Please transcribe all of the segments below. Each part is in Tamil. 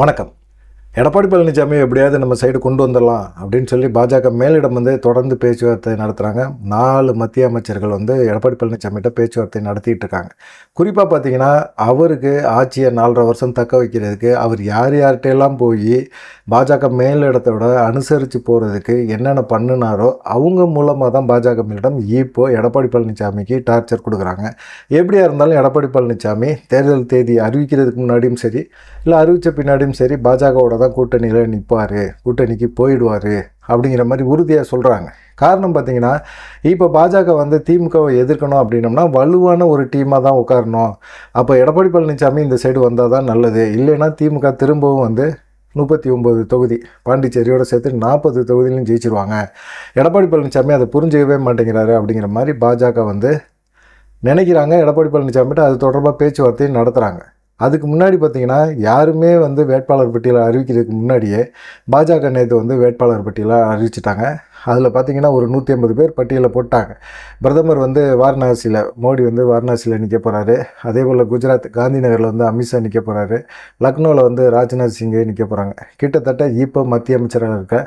வணக்கம். எடப்பாடி பழனிசாமி எப்படியாவது நம்ம சைடு கொண்டு வந்துடலாம் அப்படின்னு சொல்லி பாஜக மேலிடம் வந்து தொடர்ந்து பேச்சுவார்த்தை நடத்துகிறாங்க நாலு மத்திய அமைச்சர்கள் வந்து எடப்பாடி பழனிசாமிகிட்ட பேச்சுவார்த்தை நடத்திட்டு இருக்காங்க. குறிப்பாக பார்த்தீங்கன்னா அவருக்கு ஆட்சியை நாலரை வருஷம் தக்க வைக்கிறதுக்கு அவர் யார் யார்கிட்டையெல்லாம் போய் பாஜக மேலிடத்தோட அனுசரித்து போகிறதுக்கு என்னென்ன பண்ணினாரோ அவங்க மூலமாக தான் பாஜக மேலிடம் இப்போது எடப்பாடி பழனிசாமிக்கு டார்ச்சர் கொடுக்குறாங்க. எப்படியா இருந்தாலும் எடப்பாடி பழனிசாமி தேர்தல் தேதி அறிவிக்கிறதுக்கு முன்னாடியும் சரி இல்லை அறிவித்த பின்னாடியும் சரி பாஜகவோட தான் கூட்டணியில் நிற்பார் கூட்டணிக்கு போயிடுவார் அப்படிங்கிற மாதிரி உறுதியாக சொல்கிறாங்க காரணம் பார்த்தீங்கன்னா இப்போ பாஜக வந்து திமுகவை எதிர்க்கணும் அப்படின்னம்னா வலுவான ஒரு டீமாக தான் உட்காரணும். அப்போ எடப்பாடி பழனிசாமி இந்த சைடு வந்தால் தான் நல்லது. இல்லைன்னா திமுக திரும்பவும் வந்து முப்பத்தி ஒம்பது தொகுதி பாண்டிச்சேரியோட சேர்த்து நாற்பது தொகுதியிலும் ஜெயிச்சிருவாங்க. எடப்பாடி பழனிசாமி அதை புரிஞ்சுக்கவே மாட்டேங்கிறாரு அப்படிங்கிற மாதிரி பாஜக வந்து நினைக்கிறாங்க. எடப்பாடி பழனிசாமிகிட்ட அது தொடர்பாக பேச்சுவார்த்தையும் நடத்துகிறாங்க அதுக்கு முன்னாடி பார்த்தீங்கன்னா யாருமே வந்து வேட்பாளர் பட்டியலை அறிவிக்கிறதுக்கு முன்னாடியே பாஜக நேற்று வந்து வேட்பாளர் பட்டியலை அறிவிச்சிட்டாங்க. அதில் பார்த்தீங்கன்னா ஒரு நூற்றி ஐம்பது பேர் பட்டியலை போட்டாங்க. பிரதமர் வந்து வாரணாசியில் மோடி வந்து வாரணாசியில் நிற்க போகிறாரு அதே போல் குஜராத் காந்தி நகரில் வந்து அமித்ஷா நிற்க போகிறாரு லக்னோவில் வந்து ராஜ்நாத் சிங்கே நிற்க போகிறாங்க கிட்டத்தட்ட இப்போ மத்திய அமைச்சராக இருக்க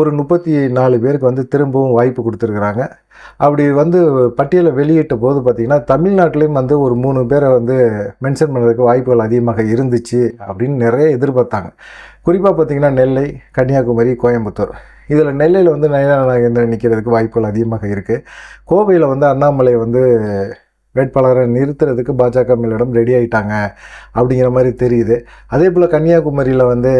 ஒரு முப்பத்தி நாலு பேருக்கு வந்து திரும்பவும் வாய்ப்பு கொடுத்துருக்குறாங்க. அப்படி வந்து பட்டியலை வெளியிட்ட போது பார்த்திங்கன்னா தமிழ்நாட்டிலையும் வந்து ஒரு மூணு பேரை வந்து மென்ஷன் பண்ணுறதுக்கு வாய்ப்புகள் அதிகமாக இருந்துச்சு அப்படின்னு நிறைய எதிர்பார்த்தாங்க. குறிப்பாக பார்த்திங்கன்னா நெல்லை கன்னியாகுமரி கோயம்புத்தூர். இதில் நெல்லையில் வந்து நயனா நாகேந்திரன் நிற்கிறதுக்கு வாய்ப்புகள் அதிகமாக இருக்குது கோவையில் வந்து அண்ணாமலை வந்து வேட்பாளரை நிறுத்துறதுக்கு பாஜக மேலிடம் ரெடி ஆகிட்டாங்க அப்படிங்கிற மாதிரி தெரியுது. அதே போல் கன்னியாகுமரியில் வந்து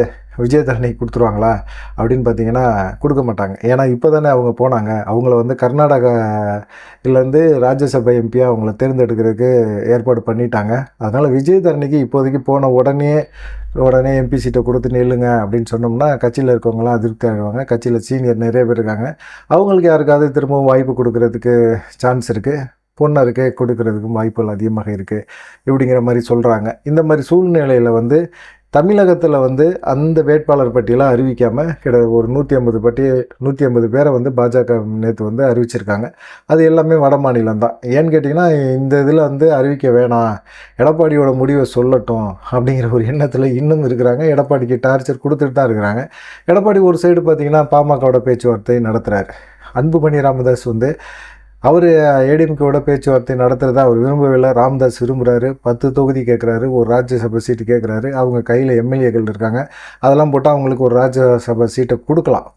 விஜயதரணி கொடுத்துருவாங்களா அப்படின்னு பார்த்தீங்கன்னா கொடுக்க மாட்டாங்க. ஏன்னா இப்போ தானே அவங்க போனாங்க. அவங்கள வந்து கர்நாடகாவிலேருந்து ராஜ்யசபா எம்பியாக அவங்கள தேர்ந்தெடுக்கிறதுக்கு ஏற்பாடு பண்ணிட்டாங்க. அதனால் விஜயதரணிக்கு இப்போதைக்கு போன உடனே உடனே எம்பி சீட்டை கொடுத்து நில்லுங்க அப்படின்னு சொன்னோம்னா கட்சியில் இருக்கவங்களாம் அதிருப்தி ஆகிடுவாங்க கட்சியில் சீனியர் நிறைய பேர் இருக்காங்க. அவங்களுக்கு யாருக்காவது திரும்பவும் வாய்ப்பு கொடுக்கறதுக்கு சான்ஸ் இருக்குது பொண்ணருக்கு கொடுக்கறதுக்கும் வாய்ப்புகள் அதிகமாக இருக்குது இப்படிங்கிற மாதிரி சொல்கிறாங்க இந்த மாதிரி சூழ்நிலையில் வந்து தமிழகத்தில் வந்து அந்த வேட்பாளர் பட்டியெல்லாம் அறிவிக்காமல் கிட்ட ஒரு நூற்றி ஐம்பது பட்டி நூற்றி ஐம்பது பேரை வந்து பாஜக நேற்று வந்து அறிவிச்சிருக்காங்க. அது எல்லாமே வட மாநிலம் தான். ஏன்னு கேட்டிங்கன்னா இந்த இதில் வந்து அறிவிக்க வேணாம். எடப்பாடியோட முடிவை சொல்லட்டும் அப்படிங்கிற ஒரு எண்ணத்தில் இன்னும் இருக்கிறாங்க. எடப்பாடிக்கு டார்ச்சர் கொடுத்துட்டு தான் இருக்கிறாங்க. எடப்பாடி ஒரு சைடு பார்த்திங்கன்னா பாமகவோட பேச்சுவார்த்தை நடத்துகிறார் அன்புமணி ராமதாஸ் வந்து அவர் ஏடிஎம்கேவோட பேச்சுவார்த்தை நடத்துகிறதா அவர் விரும்பவில்லை. ராம்தாஸ் விரும்புகிறாரு பத்து தொகுதி கேட்குறாரு ஒரு ராஜ்யசபா சீட்டு கேட்குறாரு அவங்க கையில் எம்எல்ஏக்கள் இருக்காங்க. அதெல்லாம் போட்டால் அவங்களுக்கு ஒரு ராஜ்யசபா சீட்டை கொடுக்கலாம்.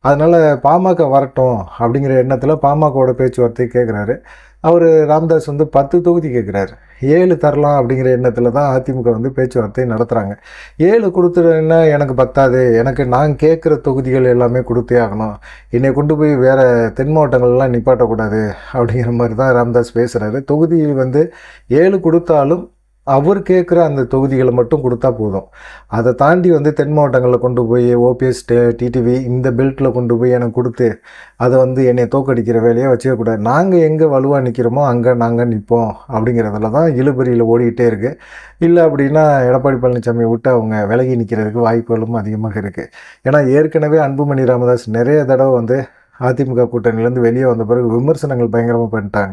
அதனால் பாமக வரட்டும் அப்படிங்கிற எண்ணத்தில் பாமகவோட பேச்சுவார்த்தை கேட்குறாரு அவர் ராம்தாஸ் வந்து பத்து தொகுதி கேட்குறாரு ஏழு தரலாம் அப்படிங்கிற எண்ணத்தில் தான் அதிமுக வந்து பேச்சுவார்த்தை நடத்துகிறாங்க ஏழு கொடுத்துருன்னா எனக்கு பத்தாது. எனக்கு நான் கேட்குற தொகுதிகள் எல்லாமே கொடுத்தே ஆகணும். என்னை கொண்டு போய் வேறு தென் மாவட்டங்கள்லாம் நிப்பாட்டக்கூடாது அப்படிங்கிற மாதிரி தான் ராம்தாஸ் பேசுகிறாரு தொகுதி வந்து ஏழு கொடுத்தாலும் அவர் கேட்குற அந்த தொகுதிகளை மட்டும் கொடுத்தா போதும். அதை தாண்டி வந்து தென் மாவட்டங்களில் கொண்டு போய் ஓபிஎஸ் டிடிவி இந்த பெல்ட்டில் கொண்டு போய் எனக்கு கொடுத்து அதை வந்து என்னை தோக்கடிக்கிற வேலையை வச்சுக்கக்கூடாது நாங்கள் எங்கே வலுவாக நிற்கிறோமோ அங்கே நாங்கள் நிற்போம் அப்படிங்கிறதுல தான் இழுபறியில் ஓடிக்கிட்டே இருக்குது இல்லை அப்படின்னா எடப்பாடி பழனிசாமியை விட்டு அவங்க விலகி நிற்கிறதுக்கு வாய்ப்புகளும் அதிகமாக இருக்குது ஏன்னா ஏற்கனவே அன்புமணி ராமதாஸ் நிறைய தடவை வந்து அதிமுக கூட்டணியிலேருந்து வெளியே வந்த பிறகு விமர்சனங்கள் பயங்கரமாக பண்ணிட்டாங்க.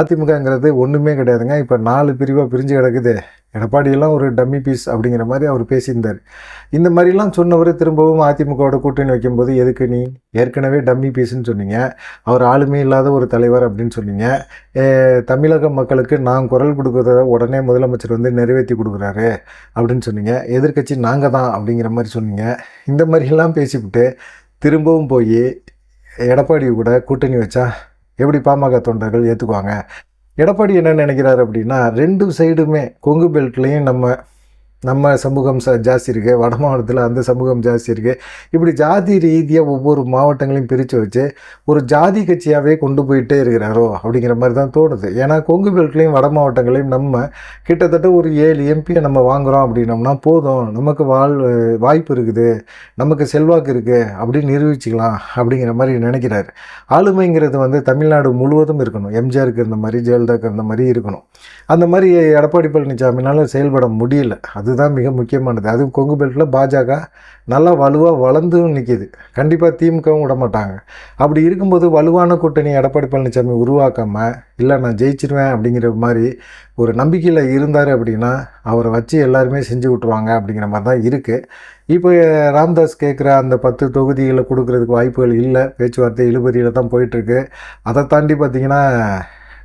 அதிமுகங்கிறது ஒன்றுமே கிடையாதுங்க. இப்போ நாலு பிரிவாக பிரிஞ்சு கிடக்குது. எடப்பாடியெல்லாம் ஒரு டம்மி பீஸ் அப்படிங்கிற மாதிரி அவர் பேசியிருந்தார். இந்த மாதிரிலாம் சொன்னவர் திரும்பவும் அதிமுகவோட கூட்டணி வைக்கும்போது எதுக்கு நீ? ஏற்கனவே டம்மி பீஸ்ன்னு சொன்னீங்க. அவர் ஆளுமே இல்லாத ஒரு தலைவர் அப்படின்னு சொன்னீங்க. தமிழக மக்களுக்கு நான் குரல் கொடுக்குறத உடனே முதலமைச்சர் வந்து நிறைவேற்றி கொடுக்குறாரு அப்படின்னு சொன்னீங்க. எதிர்கட்சி நாங்கள் தான் அப்படிங்கிற மாதிரி சொன்னீங்க. இந்த மாதிரிலாம் பேசிவிட்டு திரும்பவும் போய் எடப்பாடி கூட கூட்டணி வச்சா எப்படி பாமக தொண்டர்கள் ஏற்றுக்குவாங்க எடப்பாடி என்ன நினைக்கிறாரு அப்படின்னா ரெண்டு சைடுமே கொங்கு பெல்ட்லேயும் நம்ம நம்ம சமூகம் ச ஜாஸ்தி இருக்குது வட மாவட்டத்தில் அந்த சமூகம் ஜாஸ்தி இருக்குது இப்படி ஜாதி ரீதியாக ஒவ்வொரு மாவட்டங்களையும் பிரித்து வச்சு ஒரு ஜாதி கட்சியாகவே கொண்டு போயிட்டே இருக்கிறாரோ அப்படிங்கிற மாதிரி தான் தோணுது. ஏன்னா கொங்கு பெல்ட்லேயும் வட மாவட்டங்களையும் நம்ம கிட்டத்தட்ட ஒரு ஏழு எம்பியை நம்ம வாங்குகிறோம் அப்படின்னம்னா போதும். நமக்கு வாழ் வாய்ப்பு இருக்குது. நமக்கு செல்வாக்கு இருக்குது அப்படின்னு நிரூபிச்சிக்கலாம் அப்படிங்கிற மாதிரி நினைக்கிறாரு. ஆளுமைங்கிறது வந்து தமிழ்நாடு முழுவதும் இருக்கணும். எம்ஜிஆருக்கு இருந்த மாதிரி ஜெயலலிதாக்கு இருந்த மாதிரி இருக்கணும். அந்த மாதிரி எடப்பாடி பழனிசாமினால செயல்பட முடியல. அதுதான் மிக முக்கியமானது. அதுவும் கொங்கு பெல்ட்டில் பாஜக நல்லா வலுவாக வளர்ந்தும் நிற்கிது கண்டிப்பாக திமுகவும் விட மாட்டாங்க. அப்படி இருக்கும்போது வலுவான கூட்டணி எடப்பாடி பழனிசாமி உருவாக்காமல் இல்லை நான் ஜெயிச்சிருவேன் அப்படிங்கிற மாதிரி ஒரு நம்பிக்கையில் இருந்தார் அப்படின்னா அவரை வச்சு எல்லாருமே செஞ்சு விட்ருவாங்க அப்படிங்கிற மாதிரி தான் இருக்குது இப்போ ராம்தாஸ் கேட்குற அந்த பத்து தொகுதிகளை கொடுக்கறதுக்கு வாய்ப்புகள் இல்லை. பேச்சுவார்த்தை இழுபறியில் தான் போயிட்டுருக்கு அதை தாண்டி பார்த்திங்கன்னா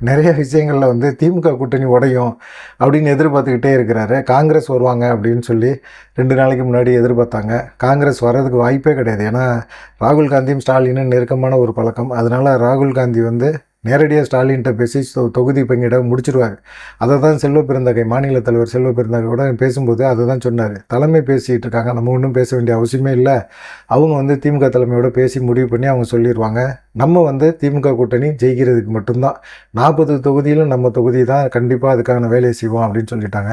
நிறைய விஷயங்களில் வந்து திமுக கூட்டணி உடையும் அப்படின்னு எதிர்பார்த்துக்கிட்டே இருக்கிறாரு. காங்கிரஸ் வருவாங்க அப்படின்னு சொல்லி ரெண்டு நாளைக்கு முன்னாடி எதிர்பார்த்தாங்க. காங்கிரஸ் வர்றதுக்கு வாய்ப்பே கிடையாது. ஏன்னா ராகுல் காந்தியும் ஸ்டாலினும் நெருக்கமான ஒரு பழக்கம். அதனால் ராகுல் காந்தி வந்து நேரடியாக ஸ்டாலின்கிட்ட பேசி தொ- தொகுதி பங்கிட முடிச்சிருவார். அதை தான் செல்வ பிறந்தகை மாநில தலைவர் செல்வ பிறந்தகை கூட பேசும்போது அதை தான் சொன்னார். தலைமை பேசிகிட்டு இருக்காங்க. நம்ம ஒன்றும் பேச வேண்டிய அவசியமே இல்லை. அவங்க வந்து திமுக தலைமையோட பேசி முடிவு பண்ணி அவங்க சொல்லிடுவாங்க நம்ம வந்து திமுக கூட்டணி ஜெயிக்கிறதுக்கு மட்டும்தான். நாற்பது தொகுதியிலும் நம்ம தொகுதி தான் கண்டிப்பாக அதுக்கான வேலையை செய்வோம் அப்படின்னு சொல்லிட்டாங்க.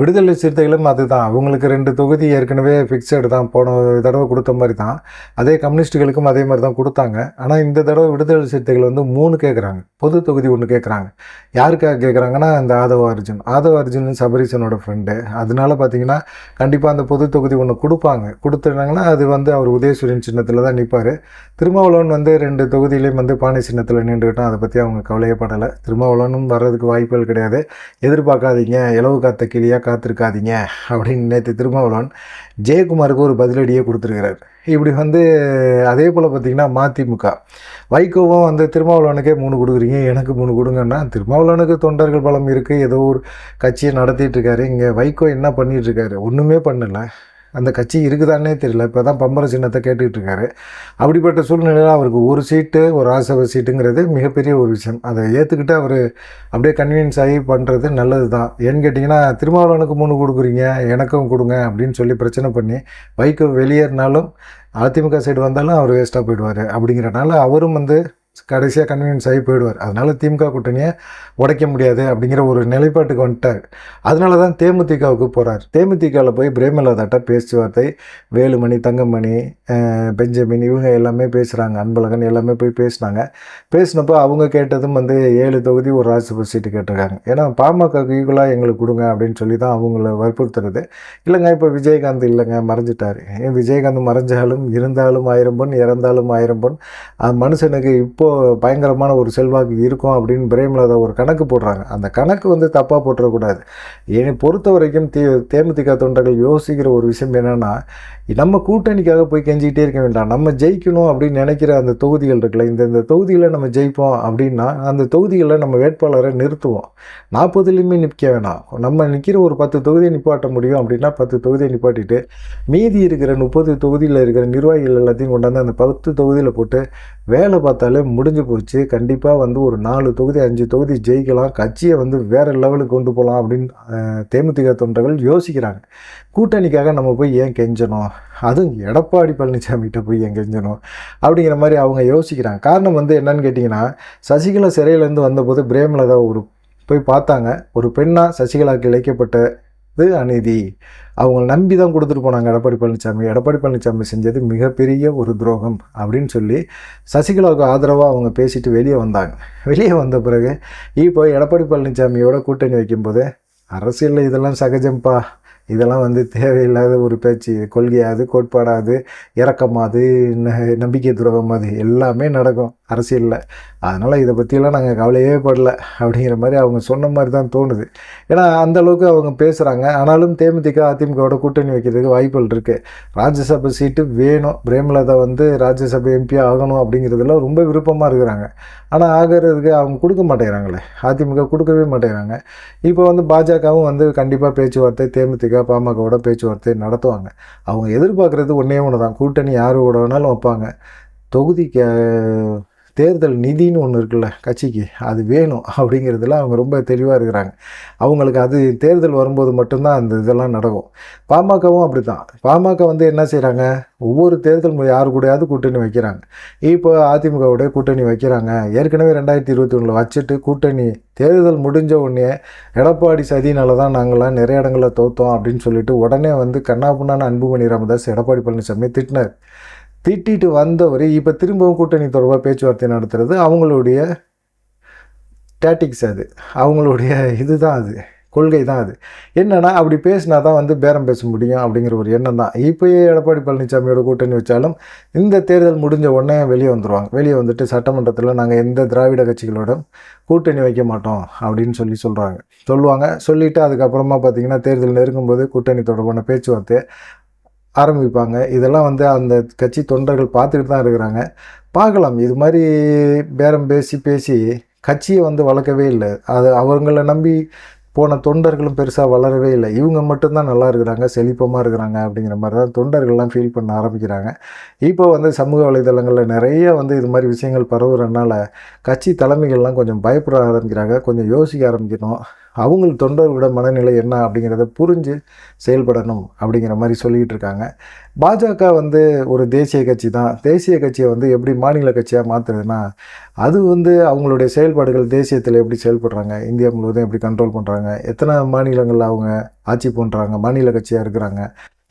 விடுதலை சிறுத்தைகளும் அதுதான். அவங்களுக்கு ரெண்டு தொகுதி ஏற்கனவே ஃபிக்ஸடு தான். போன தடவை கொடுத்த மாதிரி தான். அதே கம்யூனிஸ்ட்டுகளுக்கும் அதே மாதிரி தான் கொடுத்தாங்க. ஆனால் இந்த தடவை விடுதலை சிறுத்தைகள் வந்து மூணு கேட்குறாங்க பொது தொகுதி ஒன்று கேட்குறாங்க யாருக்காக கேட்குறாங்கன்னா இந்த ஆதவ அர்ஜுன். ஆதவ அர்ஜுன் சபரிசனோட ஃப்ரெண்டு அதனால பார்த்தீங்கன்னா கண்டிப்பாக அந்த பொது தொகுதி ஒன்று கொடுப்பாங்க. கொடுத்துட்டாங்கன்னா அது வந்து அவர் உதயசூரியன் சின்னத்தில் தான் நிற்பார் திருமாவளவன் வந்து ரெண்டு தொகுதியிலையும் வந்து பானை சின்னத்தில் நின்றுக்கிட்டோம் அதை பற்றி அவங்க கவலையப்படலை திருமாவளவனும் வர்றதுக்கு வாய்ப்புகள் கிடையாது. எதிர்பார்க்காதீங்க. இலவு காத்த கிளியாக காத்திருக்காதீங்க அப்படின்னு நேற்று திருமாவளவன் ஜெயக்குமாருக்கு ஒரு பதிலடியே கொடுத்துருக்கிறார். இப்படி வந்து அதே போல் பார்த்திங்கன்னா மதிமுக. வைகோவும் வந்து திருமாவளவனுக்கே மூணு கொடுக்குறீங்க. எனக்கு மூணு கொடுங்கன்னா திருமாவளவனுக்கு தொண்டர்கள் பலம் இருக்குது ஏதோ ஒரு கட்சியை நடத்திட்டு இருக்காரு. இங்கே வைகோ என்ன பண்ணிகிட்ருக்காரு இருக்காரு? ஒன்றுமே பண்ணலை. அந்த கட்சி இருக்குதானே தெரியல. இப்போ தான் பம்பர சின்னத்தை கேட்டுக்கிட்டு இருக்காரு அப்படிப்பட்ட சூழ்நிலையில் அவருக்கு ஒரு சீட்டு ஒரு ஆசை சீட்டுங்கிறது மிகப்பெரிய ஒரு விஷயம். அதை ஏற்றுக்கிட்டு அவர் அப்படியே கன்வீனியன்ஸ் ஆகி பண்ணுறது நல்லது தான் ஏன்னு கேட்டிங்கன்னா திருமாவளவனுக்கு மூணு கொடுக்குறீங்க எனக்கும் கொடுங்க அப்படின்னு சொல்லி பிரச்சனை பண்ணி வைகோ வெளியேறினாலும் அதிமுக சைடு வந்தாலும் அவர் வேஸ்ட்டாக போயிடுவார். அப்படிங்கிறனால அவரும் வந்து கடைசியாக கன்வீனியன்ஸ் ஆகி போயிடுவார். அதனால் திமுக கூட்டணியை உடைக்க முடியாது அப்படிங்கிற ஒரு நிலைப்பாட்டுக்கு வந்துட்டார். அதனால தான் தேமுதிகவுக்கு போகிறார் தேமுதிகவில் போய் பிரேமலதாட்ட பேச்சுவார்த்தை வேலுமணி தங்கமணி பெஞ்சமின் இவங்க எல்லாமே பேசுகிறாங்க அன்பழகன் எல்லாமே போய் பேசினாங்க. பேசினப்போ அவங்க கேட்டதும் வந்து ஏழு தொகுதி ஒரு ராஜ்யசபா சீட்டு கேட்டிருக்காங்க. ஏன்னா பாமக ஈக்குவலாக எங்களுக்கு கொடுங்க அப்படின்னு சொல்லி தான் அவங்கள வற்புறுத்துறது. இல்லைங்க இப்போ விஜயகாந்த் இல்லைங்க மறைஞ்சிட்டார். ஏன் விஜயகாந்த் மறைஞ்சாலும் இருந்தாலும் ஆயிரம் பொன் இறந்தாலும் ஆயிரம் பொன். மனுஷனுக்கு இப்போது பயங்கரமான ஒரு செல்வாக்கு இருக்கும் அப்படின்னு பிரேமலதா ஒரு கணக்கு போடுறாங்க. அந்த கணக்கு வந்து தப்பாக போட்டுறக்கூடாது. என்னை பொறுத்த வரைக்கும் தே தேமுதிக தொண்டர்கள் யோசிக்கிற ஒரு விஷயம் என்னென்னா நம்ம கூட்டணிக்காக போய் கெஞ்சிக்கிட்டே இருக்க வேண்டாம். நம்ம ஜெயிக்கணும் அப்படின்னு நினைக்கிற அந்த தொகுதிகள் இருக்குல்ல இந்த இந்த தொகுதியில் நம்ம ஜெயிப்போம் அப்படின்னா அந்த தொகுதிகளில் நம்ம வேட்பாளரை நிறுத்துவோம். நாற்பதுலேயுமே நிற்க வேணாம். நம்ம நிற்கிற ஒரு பத்து தொகுதியை நிப்பாட்ட முடியும் அப்படின்னா பத்து தொகுதியை நிப்பாட்டிட்டு மீதி இருக்கிற முப்பது தொகுதியில் இருக்கிற நிர்வாகிகள் எல்லாத்தையும் கொண்டாந்து அந்த பத்து தொகுதியில் போட்டு வேலை பார்த்தாலே முடிஞ்சு போச்சு. கண்டிப்பாக வந்து ஒரு நாலு தொகுதி அஞ்சு தொகுதி ஜெயிக்கலாம். கட்சியை வந்து வேறு லெவலுக்கு கொண்டு போகலாம் அப்படின்னு தேமுதிக தொண்டர்கள் யோசிக்கிறாங்க. கூட்டணிக்காக நம்ம போய் ஏன் கெஞ்சணும்? அதுவும் எடப்பாடி பழனிசாமிகிட்ட போய் ஏன் கெஞ்சணும்? அப்படிங்கிற மாதிரி அவங்க யோசிக்கிறாங்க. காரணம் வந்து என்னன்னு கேட்டிங்கன்னா சசிகலா சிறையிலேருந்து வந்தபோது பிரேமலதா ஒரு போய் பார்த்தாங்க. ஒரு பெண்ணாக சசிகலாவுக்கு இழைக்கப்பட்டது அநீதி. அவங்கள நம்பி தான் கொடுத்துட்டு போனாங்க எடப்பாடி பழனிசாமி எடப்பாடி பழனிசாமி செஞ்சது மிகப்பெரிய ஒரு துரோகம் அப்படின்னு சொல்லி சசிகலாவுக்கு ஆதரவாக அவங்க பேசிட்டு வெளியே வந்தாங்க. வெளியே வந்த பிறகு இப்போ எடப்பாடி பழனிசாமியோட கூட்டணி வைக்கும்போது அரசியலில் இதெல்லாம் சகஜம்ப்பா. இதெல்லாம் வந்து தேவையில்லாத ஒரு பேச்சு. கொள்கையாது கோட்பாடாது இறக்கமாது ந- நம்பிக்கை துரோகமாது. எல்லாமே நடக்கும். அரசியலில். அதனால் இதை பற்றியெல்லாம் நாங்கள் கவலையே படல அப்படிங்கிற மாதிரி அவங்க சொன்ன மாதிரி தான் தோணுது. ஏன்னா அந்த அளவுக்கு அவங்க பேசுகிறாங்க ஆனாலும் தேமுதிக அதிமுகவோட கூட்டணி வைக்கிறதுக்கு வாய்ப்புகள் இருக்குது ராஜ்யசபா சீட்டு வேணும். பிரேமலதா வந்து ராஜ்யசபா எம்பி ஆகணும் அப்படிங்கிறதுல ரொம்ப விருப்பமாக இருக்கிறாங்க. ஆனால் ஆகிறதுக்கு அவங்க கொடுக்க மாட்டேங்கிறாங்களே. அதிமுக கொடுக்கவே மாட்டேங்கிறாங்க. இப்போ வந்து பாஜகவும் வந்து கண்டிப்பாக பேச்சுவார்த்தை தேமுதிக பாமகவோட பேச்சுவார்த்தை நடத்துவாங்க. அவங்க எதிர்பார்க்குறது ஒன்றே ஒன்று தான் கூட்டணி யார் கூட வேணாலும் வைப்பாங்க. தொகுதிக்கு தேர்தல் நிதின்னு ஒன்று இருக்குல்ல கட்சிக்கு அது வேணும் அப்படிங்கிறதுல அவங்க ரொம்ப தெளிவாக இருக்கிறாங்க. அவங்களுக்கு அது தேர்தல் வரும்போது மட்டும்தான் அந்த இதெல்லாம் நடக்கும். பாமகவும் அப்படி தான் பாமக வந்து என்ன செய்கிறாங்க ஒவ்வொரு தேர்தல் மு- யார் கூடயாவது கூட்டணி வைக்கிறாங்க. இப்போ அதிமுகவுடைய கூட்டணி வைக்கிறாங்க. ஏற்கனவே ரெண்டாயிரத்தி இருபத்தி ஒன்றில் வச்சுட்டு கூட்டணி தேர்தல் முடிஞ்ச உடனே எடப்பாடி சதினால தான் நாங்கள்லாம் நிறைய இடங்களில் தோத்தோம் அப்படின்னு சொல்லிட்டு உடனே வந்து கண்ணாபுண்ணான அன்புமணி ராமதாஸ் எடப்பாடி பழனிசாமி திட்டினார். திட்டிட்டு வந்தவர் இப்போ திரும்பவும் கூட்டணி தொடர்பாக பேச்சுவார்த்தை நடத்துறது அவங்களுடைய டேட்டிக்ஸ் அது. அவங்களுடைய இதுதான் அது. கொள்கை தான் அது. என்னென்னா அப்படி பேசினா தான் வந்து பேரம் பேச முடியும் அப்படிங்கிற ஒரு எண்ணம் தான் இப்போயே எடப்பாடி பழனிசாமியோட கூட்டணி வச்சாலும் இந்த தேர்தல் முடிஞ்ச உடனே வெளியே வந்துடுவாங்க வெளியே வந்துட்டு சட்டமன்றத்தில் நாங்கள் எந்த திராவிட கட்சிகளோட கூட்டணி வைக்க மாட்டோம் அப்படின்னு சொல்லி சொல்கிறாங்க சொல்லுவாங்க. சொல்லிவிட்டு அதுக்கப்புறமா பார்த்தீங்கன்னா தேர்தல் நெருங்கும்போது கூட்டணி தொடர்பான பேச்சுவார்த்தை ஆரம்பிப்பாங்க. இதெல்லாம் வந்து அந்த கட்சி தொண்டர்கள் பார்த்துக்கிட்டு தான் இருக்கிறாங்க. பார்க்கலாம். இது மாதிரி பேரம் பேசி பேசி கட்சியை வந்து வளர்க்கவே இல்லை. அது அவங்கள நம்பி போன தொண்டர்களும் பெருசாக வளரவே இல்லை. இவங்க மட்டும்தான் நல்லா இருக்கிறாங்க செழிப்பமாக இருக்கிறாங்க அப்படிங்கிற மாதிரி தான் தொண்டர்கள்லாம் ஃபீல் பண்ண ஆரம்பிக்கிறாங்க. இப்போ வந்து சமூக வலைதளங்களில் நிறைய வந்து இது மாதிரி விஷயங்கள் பரவுறதுனால கட்சி தலைமைகள்லாம் கொஞ்சம் பயப்பட ஆரம்பிக்கிறாங்க. கொஞ்சம் யோசிக்க ஆரம்பிக்கணும். அவங்க தொண்டர்களோட மனநிலை என்ன அப்படிங்கிறத புரிஞ்சு செயல்படணும் அப்படிங்கிற மாதிரி சொல்லிகிட்டு இருக்காங்க. பாஜக வந்து ஒரு தேசிய கட்சி தான். தேசிய கட்சியை வந்து எப்படி மாநில கட்சியாக மாற்றுறதுன்னா அது வந்து அவங்களுடைய செயல்பாடுகள் தேசியத்தில் எப்படி செயல்படுறாங்க இந்தியா முழுவதும் எப்படி கண்ட்ரோல் பண்ணுறாங்க எத்தனை மாநிலங்களில் அவங்க ஆட்சி பண்ணுறாங்க மாநில கட்சியாக இருக்கிறாங்க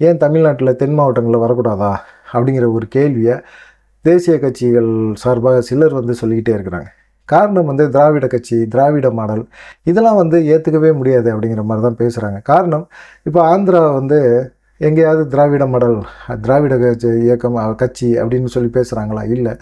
ஏன் தமிழ்நாட்டில் தென் மாவட்டங்களில் வரக்கூடாதா அப்படிங்கிற ஒரு கேள்வியை தேசிய கட்சிகள் சார்பாக சிலர் வந்து சொல்லிக்கிட்டே இருக்கிறாங்க. காரணம் வந்து திராவிட கட்சி திராவிட மாடல். இதெல்லாம் வந்து ஏற்றுக்கவே முடியாது அப்படிங்கிற மாதிரி தான் பேசுகிறாங்க காரணம் இப்போ ஆந்திரா வந்து எங்கேயாவது திராவிட மாடல் திராவிட கட்சி இயக்கம் கட்சி அப்படின்னு சொல்லி பேசுகிறாங்களா இல்லை.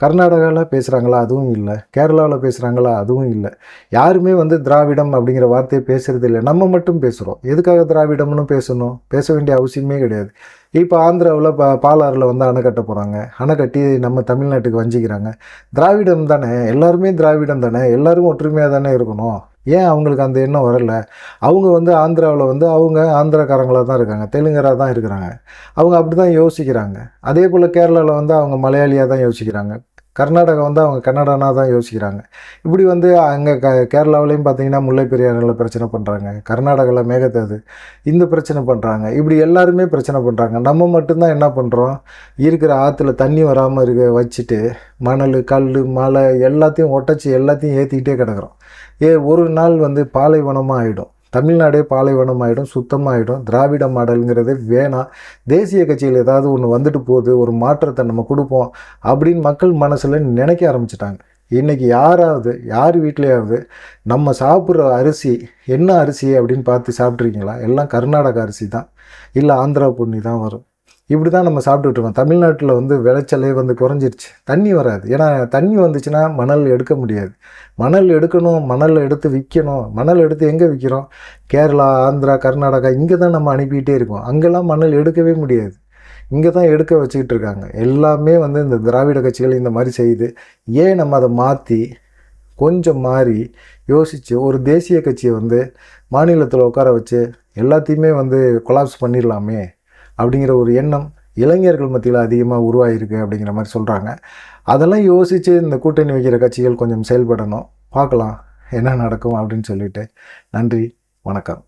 கர்நாடகாவில் பேசுகிறாங்களா அதுவும் இல்லை. கேரளாவில் பேசுகிறாங்களா அதுவும் இல்லை. யாருமே வந்து திராவிடம் அப்படிங்கிற வார்த்தையை பேசுகிறது இல்லை. நம்ம மட்டும் பேசுகிறோம் எதுக்காக திராவிடம்னு பேசணும்? பேச வேண்டிய அவசியமே கிடையாது. இப்போ ஆந்திராவில் பா பாலாறில் வந்து அணை கட்ட போகிறாங்க அணை கட்டி நம்ம தமிழ்நாட்டுக்கு வஞ்சிக்கிறாங்க. திராவிடம் தானே? எல்லாருமே திராவிடம் தானே? எல்லாரும் ஒற்றுமையாக தானே இருக்கணும்? ஏன் அவங்களுக்கு அந்த எண்ணம் வரல? அவங்க வந்து ஆந்திராவில் வந்து அவங்க ஆந்திராக்காரங்களாக தான் இருக்காங்க. தெலுங்கராக தான் இருக்கிறாங்க. அவங்க அப்படி தான் யோசிக்கிறாங்க. அதே போல் கேரளாவில் வந்து அவங்க மலையாளியாக தான் யோசிக்கிறாங்க. கர்நாடகா வந்து அவங்க கன்னடனாக தான் யோசிக்கிறாங்க. இப்படி வந்து அங்கே க கேரளாவிலையும் பார்த்தீங்கன்னா முல்லை பெரியாறுல பிரச்சனை பண்ணுறாங்க கர்நாடகாவில் மேகதாது இந்த பிரச்சனை பண்ணுறாங்க இப்படி எல்லாருமே பிரச்சனை பண்ணுறாங்க நம்ம மட்டும்தான் என்ன பண்ணுறோம் இருக்கிற ஆற்றுல தண்ணி வராமல் இருக்க வச்சுட்டு மணல் கல் மலை எல்லாத்தையும் ஒட்டச்சி எல்லாத்தையும் ஏற்றிக்கிட்டே கிடக்குறோம். ஏ ஒரு நாள் வந்து பாலைவனமாக ஆகிடும் தமிழ்நாடே பாலைவனம் ஆகிடும் சுத்தமாகிடும் திராவிட மாடலுங்கிறது வேணாம் தேசிய கட்சியில் ஏதாவது ஒன்று வந்துட்டு போகுது ஒரு மாற்றத்தை நம்ம கொடுப்போம் அப்படின்னு மக்கள் மனசில் நினைக்க ஆரம்பிச்சிட்டாங்க. இன்றைக்கி யாராவது யார் வீட்லேயாவது நம்ம சாப்பிட்ற அரிசி என்ன அரிசி அப்படின்னு பார்த்து சாப்பிட்ருக்கீங்களா எல்லாம் கர்நாடக அரிசி தான். இல்லை ஆந்திரா பொன்னி தான் வரும். இப்படி தான் நம்ம சாப்பிட்டுட்டு இருக்கோம். தமிழ்நாட்டில் வந்து விளைச்சலே வந்து குறைஞ்சிருச்சு. தண்ணி வராது. ஏன்னா தண்ணி வந்துச்சுன்னா மணல் எடுக்க முடியாது. மணல் எடுக்கணும் மணல் எடுத்து விற்கணும் மணல் எடுத்து எங்கே விற்கிறோம் கேரளா ஆந்திரா கர்நாடகா இங்கே தான் நம்ம அனுப்பிக்கிட்டே இருக்கோம். அங்கெல்லாம் மணல் எடுக்கவே முடியாது. இங்கே தான் எடுக்க வச்சுக்கிட்டு இருக்காங்க. எல்லாமே வந்து இந்த திராவிட கட்சிகள் இந்த மாதிரி செய்யுது. ஏன் நம்ம அதை மாற்றி கொஞ்சம் மாறி யோசித்து ஒரு தேசிய கட்சியை வந்து மாநிலத்தில் உட்கார வச்சு எல்லாத்தையுமே வந்து கொலாப்ஸ் பண்ணிடலாமே? அப்படிங்கிற ஒரு எண்ணம் இளைஞர்கள் மத்தியில் அதிகமாக உருவாகிருக்கு அப்படிங்கிற மாதிரி சொல்கிறாங்க அதெல்லாம் யோசித்து இந்த கூட்டணி வைக்கிற கட்சிகள் கொஞ்சம் செயல்படணும். பார்க்கலாம் என்ன நடக்கும் அப்படின்னு சொல்லிட்டு. நன்றி வணக்கம்.